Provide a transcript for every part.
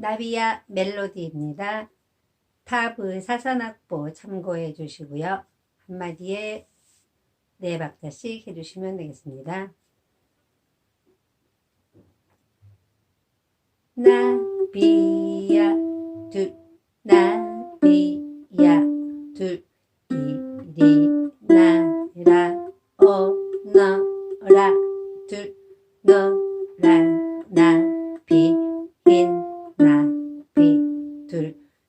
나비야 멜로디입니다. 탑의 사선악보 참고해 주시고요. 한마디에 네 박자씩 해주시면 되겠습니다. 나비야 둘 나비야 둘 이리 나라 오너라 둘 노란 나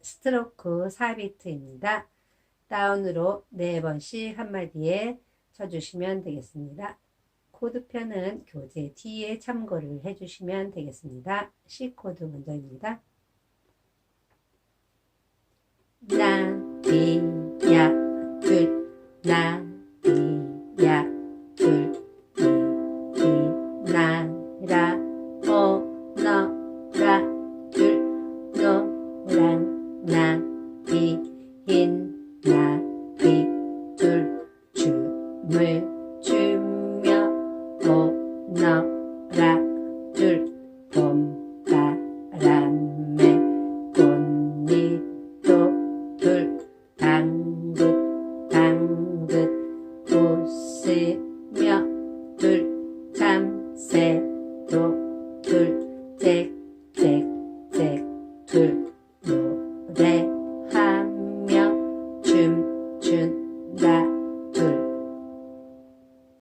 스트로크 4비트입니다. 다운으로 네 번씩 한마디에 쳐주시면 되겠습니다. 코드편은 교재 뒤에 참고를 해주시면 되겠습니다. C 코드 먼저입니다. 나비야 둘 나 춤을 추며 오너라 둘 봄바람에 꽃잎도 둘 당긋 당긋 웃으며 둘 참새도 둘 짹짹짹 둘 노래하며 춤춘다. 둘